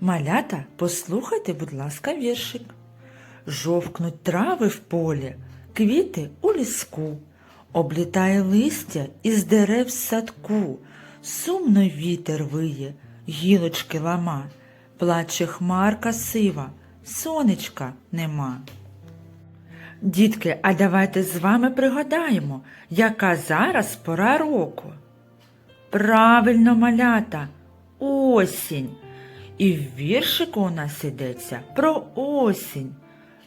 Малята, послухайте, будь ласка, віршик. Жовкнуть трави в полі, квіти у ліску, облітає листя із дерев садку, сумно вітер виє, гілочки лама, плаче хмарка сива, сонечка нема. Дітки, а давайте з вами пригадаємо, яка зараз пора року. Правильно, малята, осінь. І в віршику у нас йдеться про осінь,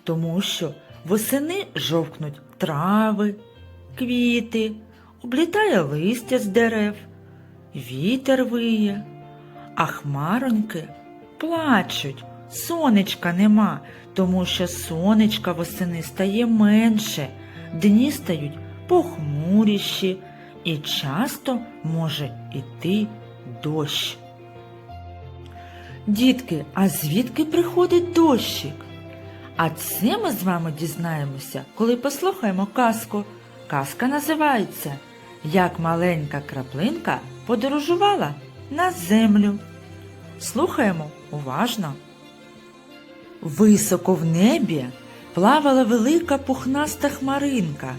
тому що восени жовкнуть трави, квіти, облітає листя з дерев, вітер виє, а хмароньки плачуть, сонечка нема, тому що сонечка восени стає менше, дні стають похмуріші і часто може йти дощ. Дітки, а звідки приходить дощик? А це ми з вами дізнаємося, коли послухаємо казку. Казка називається Як маленька краплинка подорожувала на землю. Слухаємо уважно. Високо в небі плавала велика пухнаста хмаринка,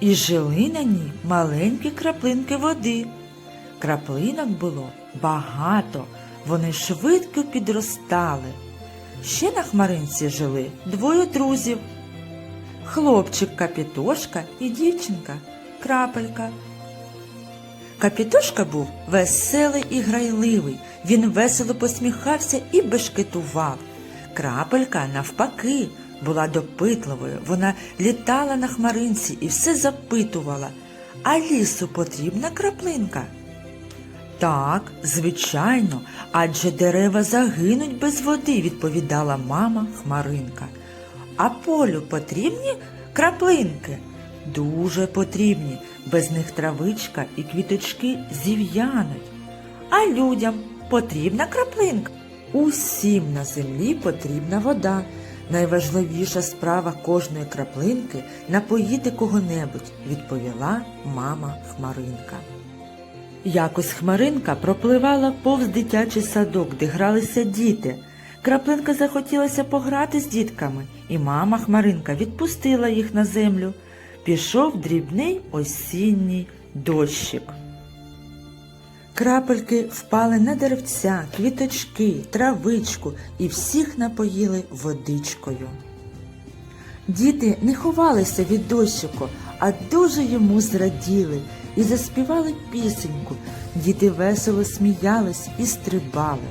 і жили на ній маленькі краплинки води. Краплинок було багато, вони швидко підростали. Ще на хмаринці жили двоє друзів. Хлопчик Капітошка і дівчинка Крапелька. Капітошка був веселий і грайливий. Він весело посміхався і бешкетував. Крапелька, навпаки, була допитливою. Вона літала на хмаринці і все запитувала. А лісу потрібна краплинка? Так, звичайно, адже дерева загинуть без води, відповідала мама Хмаринка. А полю потрібні краплинки? Дуже потрібні, без них травичка і квіточки зів'януть. А людям потрібна краплинка. Усім на землі потрібна вода. Найважливіша справа кожної краплинки напоїти кого-небудь, відповіла мама Хмаринка. Якось хмаринка пропливала повз дитячий садок, де гралися діти. Краплинка захотілося пограти з дітками, і мама хмаринка відпустила їх на землю. Пішов дрібний осінній дощик. Крапельки впали на деревця, квіточки, травичку і всіх напоїли водичкою. Діти не ховалися від дощику, а дуже йому зраділи і заспівали пісеньку. Діти весело сміялись і стрибали.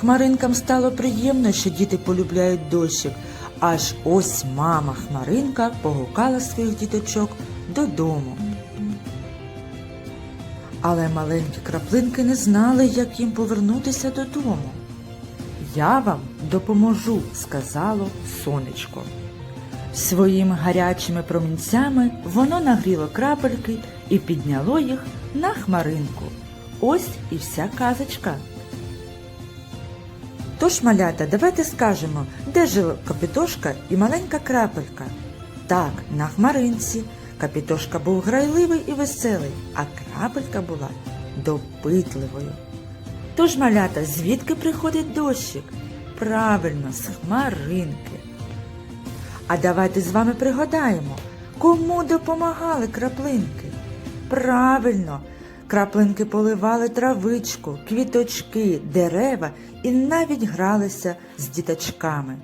Хмаринкам стало приємно, що діти полюбляють дощик, аж ось мама Хмаринка погукала своїх діточок додому. Але маленькі краплинки не знали, як їм повернутися додому. Я вам допоможу, сказало сонечко. Своїми гарячими промінцями воно нагріло крапельки і підняло їх на хмаринку. Ось і вся казочка. Тож, малята, давайте скажемо, де жила Капітошка і маленька крапелька. Так, на хмаринці. Капітошка був грайливий і веселий, а крапелька була допитливою. Тож, малята, звідки приходить дощик? Правильно, з хмаринки. А давайте з вами пригадаємо, кому допомагали краплинки. Правильно, краплинки поливали травичку, квіточки, дерева і навіть гралися з діточками.